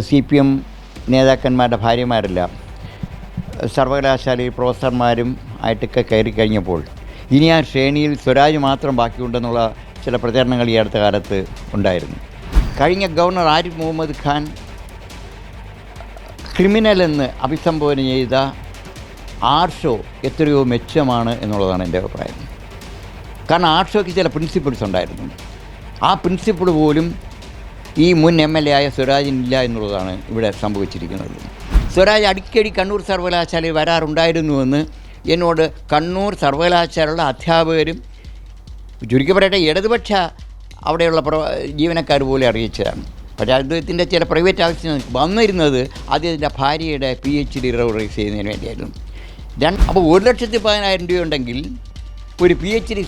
C P M നേതാക്കന്മാരുടെ ഭാര്യമാരെല്ലാം. സർവകലാശാലയിൽ പ്രൊഫസർമാരും ആയിട്ടൊക്കെ കയറി കഴിഞ്ഞപ്പോൾ ഇനി ആ ശ്രേണിയിൽ സ്വരാജ് മാത്രം ബാക്കിയുണ്ടെന്നുള്ള ചില പ്രചരണങ്ങൾ ഈ അടുത്ത കാലത്ത് ഉണ്ടായിരുന്നു. കഴിഞ്ഞ ഗവർണർ ആരിഫ് മുഹമ്മദ് ഖാൻ ക്രിമിനൽ എന്ന് അഭിസംബോധന ചെയ്ത ആർഷോ എത്രയോ മെച്ചമാണ് എന്നുള്ളതാണ് എന്റെ അഭിപ്രായം. കാരണം ആർഷോയ്ക്ക് ചില പ്രിൻസിപ്പിൾസ് ഉണ്ടായിരുന്നു. ആ പ്രിൻസിപ്പിൾ പോലും ഈ മുൻ എം എൽ എ ആയ സ്വരാജിനില്ല എന്നുള്ളതാണ് ഇവിടെ സംഭവിച്ചിരിക്കുന്നത്. സ്വരാജ് അടിക്കടി കണ്ണൂർ സർവകലാശാലയിൽ വരാറുണ്ടായിരുന്നുവെന്ന് എന്നോട് കണ്ണൂർ സർവകലാശാലയുടെ അധ്യാപകരും ചുരുക്കി പറയട്ടെ ഇടതുപക്ഷ അവിടെയുള്ള പ്രവ ജീവനക്കാർ പോലും അറിയിച്ചതാണ്. പക്ഷേ അദ്ദേഹത്തിന്റെ ചില പ്രൈവറ്റ് ആവശ്യം വന്നിരുന്നത് അദ്ദേഹത്തിന്റെ ഭാര്യയുടെ പി എച്ച് ഡി റവറൈസ് ചെയ്യുന്നതിന് വേണ്ടിയായിരുന്നു. രണ്ട് അപ്പോൾ ഒരു ലക്ഷത്തി പതിനായിരം രൂപ ഉണ്ടെങ്കിൽ ഒരു പി എച്ച് ഡി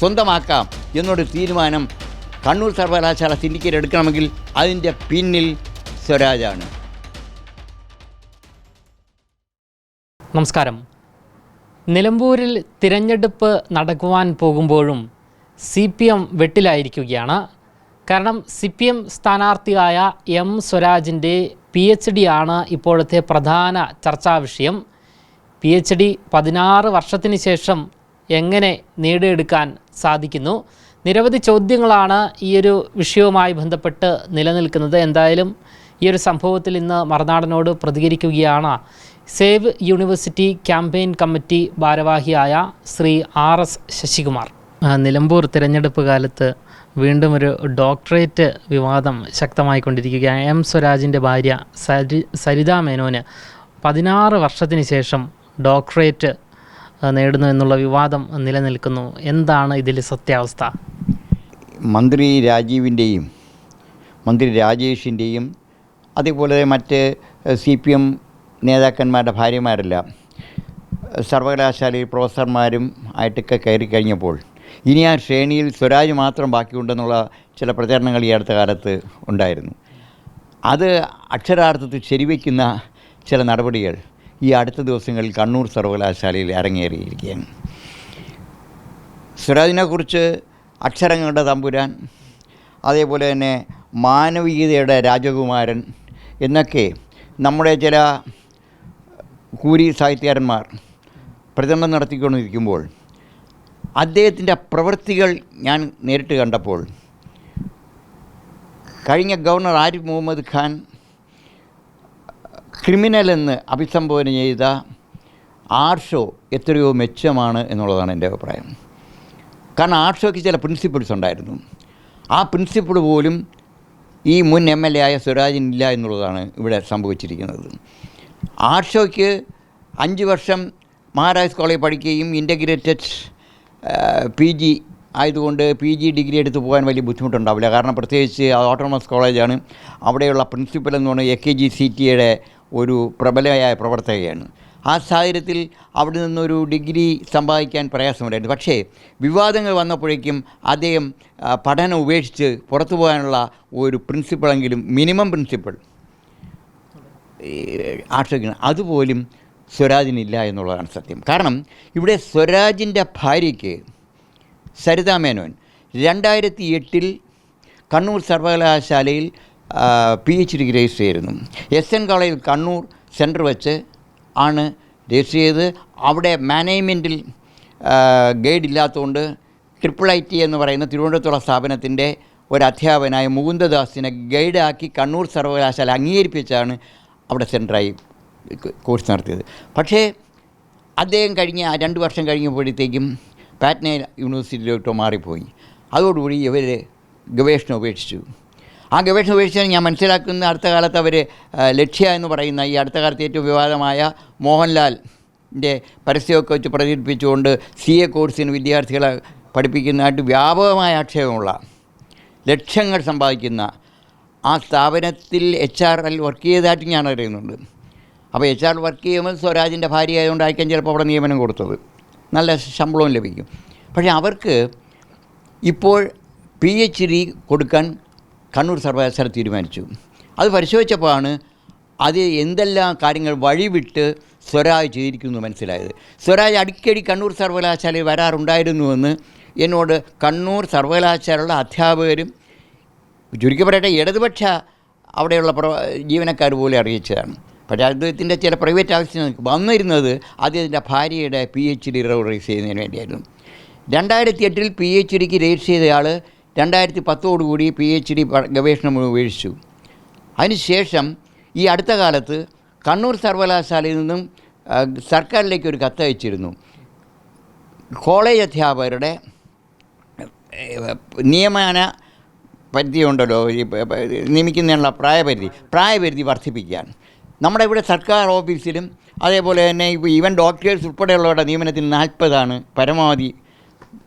സ്വന്തമാക്കാം എന്നൊരു തീരുമാനം കണ്ണൂർ സർവകലാശാല സിൻഡിക്കേറ്റ് എടുക്കണമെങ്കിൽ അതിന്റെ പിന്നിൽ സ്വരാജാണ്. നമസ്കാരം. നിലമ്പൂരിൽ തിരഞ്ഞെടുപ്പ് നടക്കുവാൻ പോകുമ്പോഴും സി പി എം വെട്ടിലായിരിക്കുകയാണ്. കാരണം സി പി എം സ്ഥാനാർത്ഥിയായ എം സ്വരാജിന്റെ പി എച്ച് ഡി ആണ് ഇപ്പോഴത്തെ പ്രധാന ചർച്ചാ വിഷയം. പി എച്ച് ഡി പതിനാറ് വർഷത്തിന് ശേഷം എങ്ങനെ നേടിയെടുക്കാൻ സാധിക്കുന്നു? നിരവധി ചോദ്യങ്ങളാണ് ഈ ഒരു വിഷയവുമായി ബന്ധപ്പെട്ട് നിലനിൽക്കുന്നത്. എന്തായാലും ഈ ഒരു സംഭവത്തിൽ ഇന്ന് മറുനാടനോട് പ്രതികരിക്കുകയാണ് സേവ് യൂണിവേഴ്സിറ്റി ക്യാമ്പയിൻ കമ്മിറ്റി ഭാരവാഹിയായ ശ്രീ ആർ എസ് ശശികുമാർ. നിലമ്പൂർ തിരഞ്ഞെടുപ്പ് കാലത്ത് വീണ്ടും ഒരു ഡോക്ടറേറ്റ് വിവാദം ശക്തമായി കൊണ്ടിരിക്കുകയാണ് എം സ്വരാജിന്റെ ഭാര്യ സരി സരിതാ മേനോന് പതിനാറ് വർഷത്തിന് ശേഷം ഡോക്ടറേറ്റ് നേടുന്നു എന്നുള്ള വിവാദം നിലനിൽക്കുന്നു. എന്താണ് ഇതിൽ സത്യാവസ്ഥ? മന്ത്രി രാജീവിന്റെയും മന്ത്രി രാജേഷിന്റെയും അതേപോലെ മറ്റ് സി പി എം നേതാക്കന്മാരുടെ ഭാര്യമാരെല്ലാം സർവകലാശാലയിൽ പ്രൊഫസർമാരും ആയിട്ടൊക്കെ കയറി കഴിഞ്ഞപ്പോൾ ഇനി ആ ശ്രേണിയിൽ സ്വരാജ് മാത്രം ബാക്കിയുണ്ടെന്നുള്ള ചില പ്രചരണങ്ങൾ ഈ അടുത്ത കാലത്ത് ഉണ്ടായിരുന്നു. അത് അക്ഷരാർത്ഥത്തിൽ ശരിവയ്ക്കുന്ന ചില നടപടികൾ ഈ അടുത്ത ദിവസങ്ങളിൽ കണ്ണൂർ സർവകലാശാലയിൽ അരങ്ങേറിയിരിക്കുകയാണ്. സ്വരാജിനെക്കുറിച്ച് അക്ഷരങ്ങളുടെ തമ്പുരാൻ അതേപോലെ തന്നെ മാനവികതയുടെ രാജകുമാരൻ എന്നൊക്കെ നമ്മുടെ ചില കൂരി സാഹിത്യകാരന്മാർ പ്രചരണം നടത്തിക്കൊണ്ടിരിക്കുമ്പോൾ അദ്ദേഹത്തിന്റെ പ്രവൃത്തികൾ ഞാൻ നേരിട്ട് കണ്ടപ്പോൾ കഴിഞ്ഞ ഗവർണർ ആരിഫ് മുഹമ്മദ് ഖാൻ ക്രിമിനൽ എന്ന് അഭിസംബോധന ചെയ്ത ആർഷോ എത്രയോ മെച്ചമാണ് എന്നുള്ളതാണ് എന്റെ അഭിപ്രായം. കാരണം ആർഷോയ്ക്ക് ചില പ്രിൻസിപ്പിൾസ് ഉണ്ടായിരുന്നു. ആ പ്രിൻസിപ്പിൾ പോലും ഈ മുൻ എം എൽ എ ആയ സ്വരാജിനില്ല എന്നുള്ളതാണ് ഇവിടെ സംഭവിച്ചിരിക്കുന്നത്. ആർഷോയ്ക്ക് അഞ്ച് വർഷം മഹാരാജ് കോളേജ് പഠിക്കുകയും ഇന്റഗ്രേറ്റഡ് പി ജി ആയതുകൊണ്ട് പി ജി ഡിഗ്രി എടുത്ത് പോകാൻ വലിയ ബുദ്ധിമുട്ടുണ്ടാവില്ല. കാരണം പ്രത്യേകിച്ച് ഓട്ടോണമസ് കോളേജാണ് അവിടെയുള്ള പ്രിൻസിപ്പൽ എന്ന് പറഞ്ഞാൽ എ കെ ജി സി ടിയുടെ ഒരു പ്രബലമായ പ്രവർത്തകയാണ്. ആ സാഹചര്യത്തിൽ അവിടെ നിന്നൊരു ഡിഗ്രി സമ്പാദിക്കാൻ പ്രയാസമുണ്ടായിരുന്നു. പക്ഷേ വിവാദങ്ങൾ വന്നപ്പോഴേക്കും അദ്ദേഹം പഠനം ഉപേക്ഷിച്ച് പുറത്തു പോകാനുള്ള ഒരു പ്രിൻസിപ്പളെങ്കിലും മിനിമം പ്രിൻസിപ്പൾ ആശ്രയിക്കണം. അതുപോലും സ്വരാജിനില്ല എന്നുള്ളതാണ് സത്യം. കാരണം ഇവിടെ സ്വരാജിന്റെ ഭാര്യയ്ക്ക് സരിതാ മേനോൻ രണ്ടായിരത്തി എട്ടിൽ കണ്ണൂർ സർവകലാശാലയിൽ പി എച്ച് ഡിഗ്രി രജിസ്റ്റർ ചെയ്തിരുന്നു. എസ് എൻ കോളേജിൽ കണ്ണൂർ സെന്റർ വെച്ച് ആണ് രജിസ്റ്റർ ചെയ്ത് അവിടെ മാനേജ്മെന്റിൽ ഗൈഡ് ഇല്ലാത്തതുകൊണ്ട് ട്രിപ്പിൾ ഐ ടി എന്ന് പറയുന്ന തിരുവനന്തപുരത്തുള്ള സ്ഥാപനത്തിന്റെ ഒരു അധ്യാപകനായ മുകുന്ദദാസിനെ ഗൈഡാക്കി കണ്ണൂർ സർവകലാശാല അംഗീകരിപ്പിച്ചാണ് അവിടെ സെന്ററായി കോഴ്സ് നടത്തിയത്. പക്ഷേ അദ്ദേഹം കഴിഞ്ഞ രണ്ട് വർഷം കഴിഞ്ഞപ്പോഴത്തേക്കും പാറ്റ്ന യൂണിവേഴ്സിറ്റിയിലോട്ട് മാറിപ്പോയി. അതോടുകൂടി ഇവർ ഗവേഷണം ഉപേക്ഷിച്ചു. ആ ഗവേഷണ ഉപേക്ഷിച്ചാൽ ഞാൻ മനസ്സിലാക്കുന്ന അടുത്ത കാലത്ത് അവർ ലക്ഷ്യ എന്ന് പറയുന്ന ഈ അടുത്ത കാലത്ത് ഏറ്റവും വിവാദമായ മോഹൻലാലിന്റെ പരസ്യമൊക്കെ വെച്ച് പ്രചരിപ്പിച്ചുകൊണ്ട് സി എ കോഴ്സിന് വിദ്യാർത്ഥികളെ പഠിപ്പിക്കുന്നതായിട്ട് വ്യാപകമായ ആക്ഷേപമുള്ള ലക്ഷ്യങ്ങൾ സമ്പാദിക്കുന്ന ആ സ്ഥാപനത്തിൽ എച്ച് ആർ എൽ വർക്ക് ചെയ്തതായിട്ട് ഞാൻ അറിയുന്നുണ്ട്. അപ്പോൾ എച്ച് ആർ വർക്ക് ചെയ്യുമ്പോൾ സ്വരാജിന്റെ ഭാര്യ ആയതുകൊണ്ടായിരിക്കാൻ ചിലപ്പോൾ അവിടെ നിയമനം കൊടുത്തത്. നല്ല ശമ്പളവും ലഭിക്കും. പക്ഷേ അവർക്ക് ഇപ്പോൾ പി എച്ച് ഡി കൊടുക്കാൻ കണ്ണൂർ സർവകലാശാല തീരുമാനിച്ചു. അത് പരിശോധിച്ചപ്പോഴാണ് അത് എന്തെല്ലാം കാര്യങ്ങൾ വഴിവിട്ട് സ്വരാജ് ചെയ്തിരിക്കുന്നു മനസ്സിലായത്. സ്വരാജ് അടിക്കടി കണ്ണൂർ സർവകലാശാലയിൽ വരാറുണ്ടായിരുന്നുവെന്ന് എന്നോട് കണ്ണൂർ സർവകലാശാലയുടെ അധ്യാപകരും ചുരുക്കി പറയട്ടെ ഇടതുപക്ഷ അവിടെയുള്ള പ്ര ജീവനക്കാർ പോലും അറിയിച്ചതാണ്. പക്ഷേ അദ്ദേഹത്തിന്റെ ചില പ്രൈവറ്റ് ആവശ്യം വന്നിരുന്നത് അദ്ദേഹത്തിന്റെ ഭാര്യയുടെ പി എച്ച് ഡി റെഗുലറൈസ് ചെയ്യുന്നതിന് വേണ്ടിയായിരുന്നു. രണ്ടായിരത്തി എട്ടിൽ പി എച്ച് ഡിക്ക് രജിസ്റ്റർ ചെയ്തയാൾ രണ്ടായിരത്തി പത്തോടുകൂടി പി എച്ച് ഡി ഗവേഷണം ഉപേക്ഷിച്ചു. അതിനുശേഷം ഈ അടുത്ത കാലത്ത് കണ്ണൂർ സർവകലാശാലയിൽ നിന്നും സർക്കാരിലേക്ക് ഒരു കത്തയച്ചിരുന്നു കോളേജ് അധ്യാപകരുടെ നിയമന പരിധി ഉണ്ടല്ലോ ഈ നിയമിക്കുന്നതിനുള്ള പ്രായപരിധി പ്രായപരിധി വർദ്ധിപ്പിക്കാൻ. നമ്മുടെ ഇവിടെ സർക്കാർ ഓഫീസിലും അതേപോലെ തന്നെ ഇപ്പോൾ ഈവൻ ഡോക്ടേഴ്സ് ഉൾപ്പെടെയുള്ളവരുടെ നിയമനത്തിന് നാൽപ്പതാണ് പരമാവധി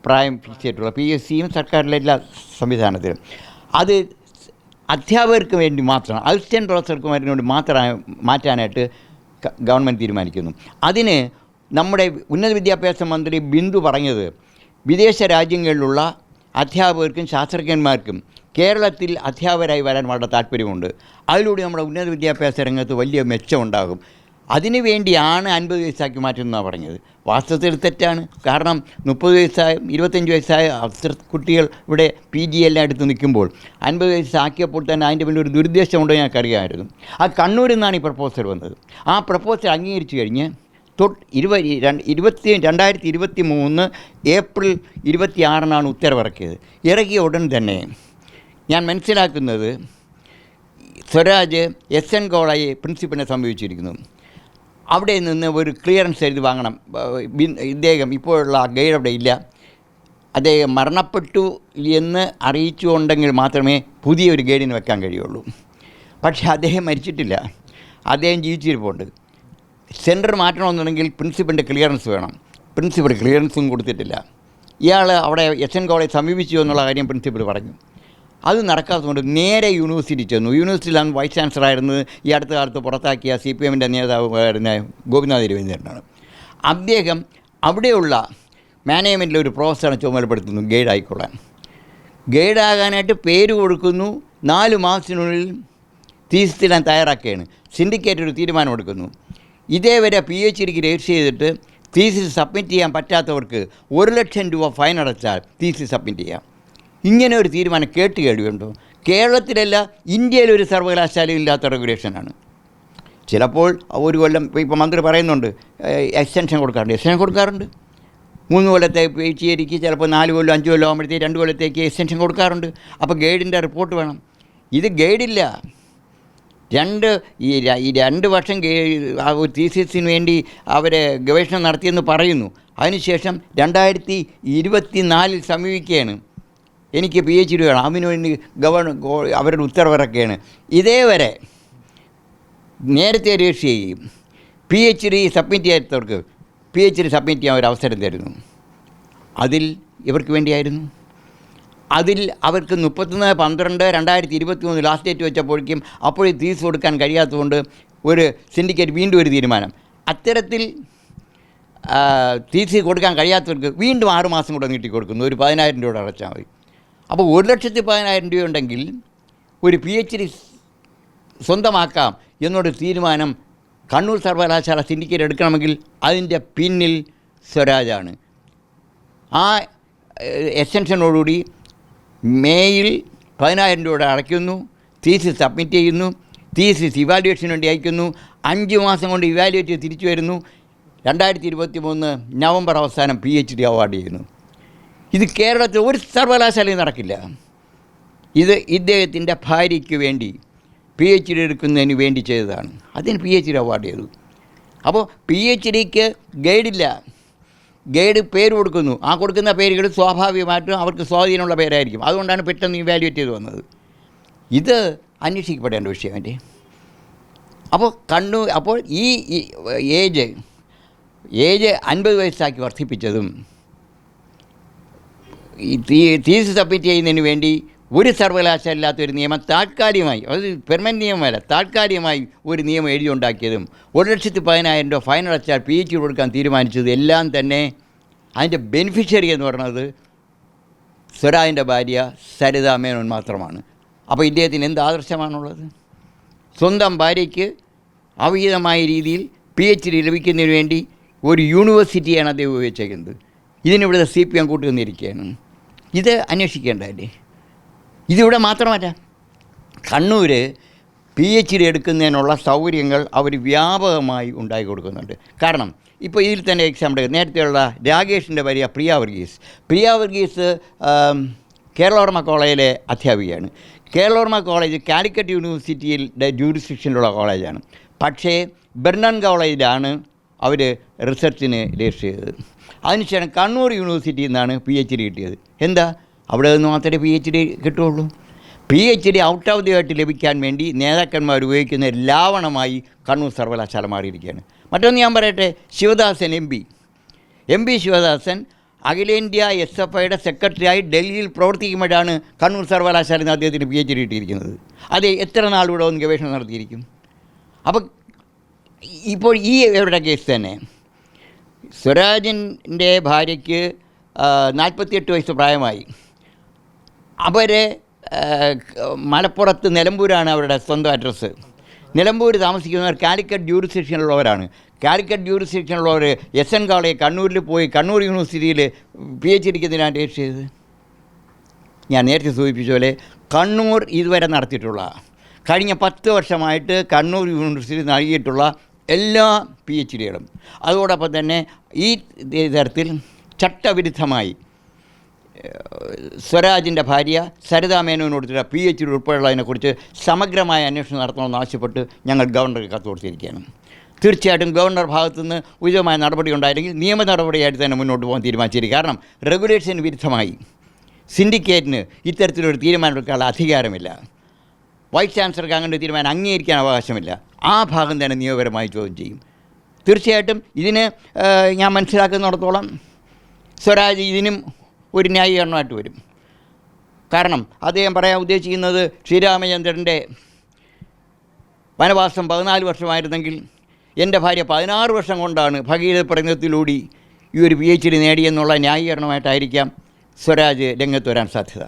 പ്രായം ഫിക്സ് ചെയ്തിട്ടുള്ളത് പി എസ് സിയും സർക്കാരിലെ എല്ലാ സംവിധാനത്തിലും. അത് അധ്യാപകർക്ക് വേണ്ടി മാത്രം അസിസ്റ്റന്റ് പ്രൊഫസർക്ക് വേണ്ടി മാത്രം മാറ്റാനായിട്ട് ഗവൺമെന്റ് തീരുമാനിക്കുന്നു. അതിന് നമ്മുടെ ഉന്നത വിദ്യാഭ്യാസ മന്ത്രി ബിന്ദു പറഞ്ഞത് വിദേശ രാജ്യങ്ങളിലുള്ള അധ്യാപകർക്കും ശാസ്ത്രജ്ഞന്മാർക്കും കേരളത്തിൽ അധ്യാപകരായി വരാൻ വളരെ താല്പര്യമുണ്ട്. അതിലൂടെ നമ്മുടെ ഉന്നത വിദ്യാഭ്യാസ രംഗത്ത് വലിയ മെച്ചമുണ്ടാകും. അതിനു വേണ്ടിയാണ് അൻപത് വയസ്സാക്കി മാറ്റുന്നതാണ് പറഞ്ഞത്. വാസ്തവത്തിൽ തെറ്റാണ്. കാരണം മുപ്പത് വയസ്സായ ഇരുപത്തഞ്ച് വയസ്സായ കുട്ടികൾ ഇവിടെ പി ജി എല്ലാം എടുത്ത് നിൽക്കുമ്പോൾ അൻപത് വയസ്സാക്കിയപ്പോൾ തന്നെ അതിന്റെ മുന്നിൽ ഒരു ദുരുദ്ദേശമുണ്ടോ ഞങ്ങൾക്കറിയാമായിരുന്നു. ആ കണ്ണൂരിൽ നിന്നാണ് ഈ പ്രപ്പോസൽ വന്നത്. ആ പ്രപ്പോസൽ അംഗീകരിച്ചു കഴിഞ്ഞ് തൊട്ട് ഇരുപ ഇരുപത്തി രണ്ടായിരത്തി ഇരുപത്തി മൂന്ന് ഏപ്രിൽ ഇരുപത്തി ആറിനാണ് ഉത്തരവിറക്കിയത്. ഇറക്കിയ ഉടൻ തന്നെ ഞാൻ മനസ്സിലാക്കുന്നത് സ്വരാജ് എസ് എൻ ഗോളയെ പ്രിൻസിപ്പലിനെ സമീപിച്ചിരിക്കുന്നു. അവിടെ നിന്ന് ഒരു ക്ലിയറൻസ് എഴുതി വാങ്ങണം. ഇദ്ദേഹം ഇപ്പോഴുള്ള ഗൈഡ് അവിടെ ഇല്ല. അദ്ദേഹം മരണപ്പെട്ടു എന്ന് അറിയിച്ചുകൊണ്ടെങ്കിൽ മാത്രമേ പുതിയൊരു ഗൈഡിന് വെക്കാൻ കഴിയുള്ളൂ. പക്ഷേ അദ്ദേഹം മരിച്ചിട്ടില്ല. അദ്ദേഹം ജീവിച്ചിരിപ്പുണ്ട്. സെന്റർ മാറ്റണമെന്നുണ്ടെങ്കിൽ പ്രിൻസിപ്പലിന്റെ ക്ലിയറൻസ് വേണം. പ്രിൻസിപ്പൽ ക്ലിയറൻസും കൊടുത്തിട്ടില്ല. ഇയാൾ അവിടെ എസ് എൻ കോളേജ് സമീപിച്ചു എന്നുള്ള കാര്യം പ്രിൻസിപ്പൽ പറഞ്ഞു. അത് നടക്കാത്തതുകൊണ്ട് നേരെ യൂണിവേഴ്സിറ്റി ചെന്നു. യൂണിവേഴ്സിറ്റിയിലാണ് വൈസ് ചാൻസലർ ആയിരുന്നു ഈ അടുത്ത കാലത്ത് പുറത്താക്കിയ സി പി എമ്മിന്റെ നേതാവായിരുന്ന ഗോപിനാഥ് രവീന്ദ്രനാണ്. അദ്ദേഹം അവിടെയുള്ള മാനേജ്മെന്റിലെ ഒരു പ്രൊഫസറെ ചുമതലപ്പെടുത്തുന്നു ഗൈഡ് ആയിക്കൊള്ളാൻ. ഗൈഡാകാനായിട്ട് പേര് കൊടുക്കുന്നു. നാല് മാസത്തിനുള്ളിൽ തീസിടാൻ തയ്യാറാക്കുകയാണ്. സിൻഡിക്കേറ്റ് ഒരു തീരുമാനമെടുക്കുന്നു ഇതേവരെ പി എച്ച് ഡിക്ക് രജിസ്റ്റർ ചെയ്തിട്ട് തീസിസ് സബ്മിറ്റ് ചെയ്യാൻ പറ്റാത്തവർക്ക് ഒരു ലക്ഷം രൂപ ഫൈൻ അടച്ചാൽ തീസിസ് സബ്മിറ്റ് ചെയ്യാം. ഇങ്ങനെ ഒരു തീരുമാനം കേട്ട് കേൾവിയുണ്ടോ കേരളത്തിലല്ല ഇന്ത്യയിലൊരു സർവകലാശാലയും ഇല്ലാത്ത റെഗുലേഷനാണ്. ചിലപ്പോൾ ഒരു കൊല്ലം ഇപ്പോൾ മന്ത്രി പറയുന്നുണ്ട് എക്സ്റ്റൻഷൻ കൊടുക്കാറുണ്ട്. എക്സ്റ്റൻഷൻ കൊടുക്കാറുണ്ട്. മൂന്ന് കൊല്ലത്തെ പി എച്ച് ഡിക്ക് ചിലപ്പോൾ നാല് കൊല്ലം അഞ്ച് കൊല്ലം ആകുമ്പോഴത്തേക്ക് രണ്ട് കൊല്ലത്തേക്ക് എക്സ്റ്റൻഷൻ കൊടുക്കാറുണ്ട്. അപ്പോൾ ഗൈഡിന്റെ റിപ്പോർട്ട് വേണം. ഇത് ഗൈഡില്ല. രണ്ട് ഈ ഈ രണ്ട് വർഷം തീസിസിന് വേണ്ടി അവരെ ഗവേഷണം നടത്തിയെന്ന് പറയുന്നു. അതിനുശേഷം രണ്ടായിരത്തി ഇരുപത്തി നാലിൽ സമീപിക്കുകയാണ്. എനിക്ക് പി എച്ച് ഡി വേണം. അതിനു വേണ്ടി ഗവൺ അവരുടെ ഉത്തരവിറക്കുകയാണ് ഇതേവരെ നേരത്തെ രജിസ്റ്റർ ചെയ്യും. പി എച്ച് ഡി സബ്മിറ്റ് ചെയ്യാത്തവർക്ക് പി എച്ച് ഡി സബ്മിറ്റ് ചെയ്യാൻ ഒരു അവസരം തരുന്നു. അതിൽ ഇവർക്ക് വേണ്ടിയായിരുന്നു. അതിൽ അവർക്ക് മുപ്പത്തൊന്ന് പന്ത്രണ്ട് രണ്ടായിരത്തി ഇരുപത്തി മൂന്ന് ലാസ്റ്റ് ഡേറ്റ് വെച്ചപ്പോഴേക്കും അപ്പോഴേ തീസ് കൊടുക്കാൻ കഴിയാത്തതുകൊണ്ട് ഒരു സിൻഡിക്കേറ്റ് വീണ്ടും ഒരു തീരുമാനം. അത്തരത്തിൽ തീസ് കൊടുക്കാൻ കഴിയാത്തവർക്ക് വീണ്ടും ആറുമാസം കൂടെ നീട്ടി കൊടുക്കുന്നു. ഒരു പതിനായിരം രൂപ അടച്ചാൽ മതി. അപ്പോൾ ഒരു ലക്ഷത്തി പതിനായിരം രൂപ ഉണ്ടെങ്കിൽ ഒരു പി എച്ച് ഡി സ്വന്തമാക്കാം എന്നൊരു തീരുമാനം കണ്ണൂർ സർവകലാശാല സിൻഡിക്കേറ്റ് എടുക്കണമെങ്കിൽ അതിന്റെ പിന്നിൽ സ്വരാജാണ്. ആ എക്സ്റ്റൻഷനോടുകൂടി മേയിൽ പതിനായിരം രൂപയുടെ അടയ്ക്കുന്നു തീസിസ് സബ്മിറ്റ് ചെയ്യുന്നു തീസിസ് ഇവാലുവേഷന് വേണ്ടി അയക്കുന്നു അഞ്ച് മാസം കൊണ്ട് ഇവാലുവേറ്റ് തിരിച്ചു വരുന്നു. രണ്ടായിരത്തി ഇരുപത്തി മൂന്ന് നവംബർ അവസാനം പി എച്ച് ഡി അവാർഡ് ചെയ്യുന്നു. ഇത് കേരളത്തിൽ ഒരു സർവകലാശാലയും നടക്കില്ല. ഇത് ഇദ്ദേഹത്തിന്റെ ഭാര്യയ്ക്ക് വേണ്ടി പി എച്ച് ഡി എടുക്കുന്നതിന് വേണ്ടി ചെയ്തതാണ്. അതിന് പി എച്ച് ഡി അവാർഡ് ചെയ്തു. അപ്പോൾ പി എച്ച് ഡിക്ക് ഗൈഡില്ല ഗൈഡ് പേര് കൊടുക്കുന്നു. ആ കൊടുക്കുന്ന പേരുകൾ സ്വാഭാവികമായിട്ടും അവർക്ക് സ്വാധീനമുള്ള പേരായിരിക്കും. അതുകൊണ്ടാണ് പെട്ടെന്ന് ഇവാലുവേറ്റ് ചെയ്ത് വന്നത്. ഇത് അന്വേഷിക്കപ്പെടേണ്ട വിഷയമല്ലേ അപ്പോൾ കണ്ണു അപ്പോൾ ഈ ഏജ് ഏജ് അൻപത് വയസ്സാക്കി വർദ്ധിപ്പിച്ചതും ഈ തീസ് സബ്മിറ്റ് ചെയ്യുന്നതിന് വേണ്ടി ഒരു സർവകലാശാല ഒരു നിയമം താൽക്കാലികമായി അത് പെർമനന്റ് നിയമമല്ല താൽക്കാലികമായി ഒരു നിയമം എഴുതിയുണ്ടാക്കിയതും ഒരു ലക്ഷത്തി പതിനായിരം രൂപ ഫൈൻ അടച്ചാൽ പി എച്ച് കൊടുക്കാൻ തീരുമാനിച്ചത് എല്ലാം തന്നെ അതിന്റെ ബെനിഫിഷ്യറി എന്ന് പറയുന്നത് സ്വരാജിന്റെ ഭാര്യ സരിത മേനോൻ മാത്രമാണ്. അപ്പോൾ ഇദ്ദേഹത്തിന് എന്ത് ആദർശമാണുള്ളത്? സ്വന്തം ഭാര്യയ്ക്ക് അവിഹിതമായ രീതിയിൽ പി എച്ച് ഡി ലഭിക്കുന്നതിന് വേണ്ടി ഒരു യൂണിവേഴ്സിറ്റിയാണ് അദ്ദേഹം ഉപയോഗിച്ചേക്കുന്നത്. ഇതിനിവിടെ സി പി എം കൂട്ടുനിന്നിരിക്കുകയാണ് ഇത് അന്വേഷിക്കേണ്ടതല്ലേ ഇതിവിടെ മാത്രമല്ല കണ്ണൂർ പി എച്ച് ഡി എടുക്കുന്നതിനുള്ള സൗകര്യങ്ങൾ അവർ വ്യാപകമായി ഉണ്ടാക്കി കൊടുക്കുന്നുണ്ട്. കാരണം ഇപ്പോൾ ഇതിൽ തന്നെ എക്സാമ്പിൾ നേരത്തെയുള്ള രാകേഷിന്റെ ഭാര്യ പ്രിയ വർഗീസ്. പ്രിയ വർഗീസ് കേരളവർമ്മ കോളേജിലെ അധ്യാപികയാണ്. കേരളവർമ്മ കോളേജ് കാലിക്കറ്റ് യൂണിവേഴ്സിറ്റിയിലെ ജൂറിസ്ഡിക്ഷനിലുള്ള കോളേജാണ്. പക്ഷേ ബെർണൻ കോളേജിലാണ് അവർ റിസർച്ചിന് രജിസ്റ്റർ ചെയ്തത്. അതിനുശേഷം കണ്ണൂർ യൂണിവേഴ്സിറ്റിയിൽ നിന്നാണ് പി എച്ച് ഡി കിട്ടിയത്. എന്താ? അവിടെ നിന്ന് മാത്രമേ പി എച്ച് ഡി കിട്ടുള്ളൂ P H D out of the ആയിട്ട് ലഭിക്കാൻ വേണ്ടി നേതാക്കന്മാർ ഉപയോഗിക്കുന്ന ലാവണമായി കണ്ണൂർ സർവകലാശാല മാറിയിരിക്കുകയാണ്. മറ്റൊന്ന് ഞാൻ പറയട്ടെ Sivadasan M P M P Sivadasan അഖിലേന്ത്യാ എസ് എഫ് ഐയുടെ സെക്രട്ടറിയായി ഡൽഹിയിൽ പ്രവർത്തിക്കുമ്പോഴാണ് കണ്ണൂർ സർവകലാശാലയിൽ നിന്ന് അദ്ദേഹത്തിന് പി എച്ച് ഡി കിട്ടിയിരിക്കുന്നത്. അത് എത്ര നാളിവിടെ ഒന്ന് ഗവേഷണം നടത്തിയിരിക്കും? അപ്പം ഇപ്പോൾ ഈ ഇവരുടെ കേസ് തന്നെ. സ്വരാജിന്റെ ഭാര്യയ്ക്ക് നാൽപ്പത്തിയെട്ട് വയസ്സ് പ്രായമായി. അവരെ മലപ്പുറത്ത് നിലമ്പൂരാണ് അവരുടെ സ്വന്തം അഡ്രസ്സ് നിലമ്പൂർ താമസിക്കുന്നവർ കാലിക്കറ്റ് ജൂറിസ്ഡിക്ഷനിലുള്ളവരാണ് കാലിക്കറ്റ് ജൂറിസ്ഡിക്ഷനിലുള്ളവർ എസ് എൻ കോളേജ് കണ്ണൂരിൽ പോയി കണ്ണൂർ യൂണിവേഴ്സിറ്റിയിൽ പി എച്ച് ഡിക്ക് എന്തിനാണ് രജിസ്റ്റർ ചെയ്തത്? ഞാൻ നേരത്തെ സൂചിപ്പിച്ച പോലെ കണ്ണൂർ ഇതുവരെ നടത്തിയിട്ടുള്ള കഴിഞ്ഞ പത്ത് വർഷമായിട്ട് കണ്ണൂർ യൂണിവേഴ്സിറ്റി നൽകിയിട്ടുള്ള എല്ലാ പി എച്ച് ഡികളും അതോടൊപ്പം തന്നെ ഈ തരത്തിൽ ചട്ടവിരുദ്ധമായി സ്വരാജിന്റെ ഭാര്യ സരിതാ മേനോന് കൊടുത്തിട്ടുള്ള പി എച്ച് ഡി ഉൾപ്പെടെയുള്ളതിനെക്കുറിച്ച് സമഗ്രമായ അന്വേഷണം നടത്തണമെന്ന് ആവശ്യപ്പെട്ട് ഞങ്ങൾ ഗവർണർക്ക് കത്ത് കൊടുത്തിരിക്കുകയാണ്. തീർച്ചയായിട്ടും ഗവർണർ ഭാഗത്തു നിന്ന് ഉചിതമായ നടപടി ഉണ്ടായില്ലെങ്കിൽ നിയമ നടപടിയായിട്ട് തന്നെ മുന്നോട്ട് പോകാൻ തീരുമാനിച്ചിരിക്കും. കാരണം റെഗുലേഷന് വിരുദ്ധമായി. സിൻഡിക്കേറ്റിന് ഇത്തരത്തിലൊരു തീരുമാനമെടുക്കാനുള്ള അധികാരമില്ല. വൈസ് ചാൻസലർക്ക് അങ്ങനെ തീരുമാനം അംഗീകരിക്കാൻ അവകാശമില്ല. ആ ഭാഗം തന്നെ നിയമപരമായി ചോദ്യം ചെയ്യും. തീർച്ചയായിട്ടും ഇതിന് ഞാൻ മനസ്സിലാക്കുന്നിടത്തോളം സ്വരാജ് ഇതിനും ഒരു ന്യായീകരണമായിട്ട് വരും. കാരണം അദ്ദേഹം പറയാൻ ഉദ്ദേശിക്കുന്നത് ശ്രീരാമചന്ദ്രന്റെ വനവാസം പതിനാല് വർഷമായിരുന്നെങ്കിൽ എന്റെ ഭാര്യ പതിനാറ് വർഷം കൊണ്ടാണ് ഭഗീരഥ പ്രയത്നത്തിലൂടി ഈ ഒരു പി എച്ച് ഡി നേടിയെന്നുള്ള ന്യായീകരണമായിട്ടായിരിക്കാം സ്വരാജ് രംഗത്ത് വരാൻ സാധ്യത.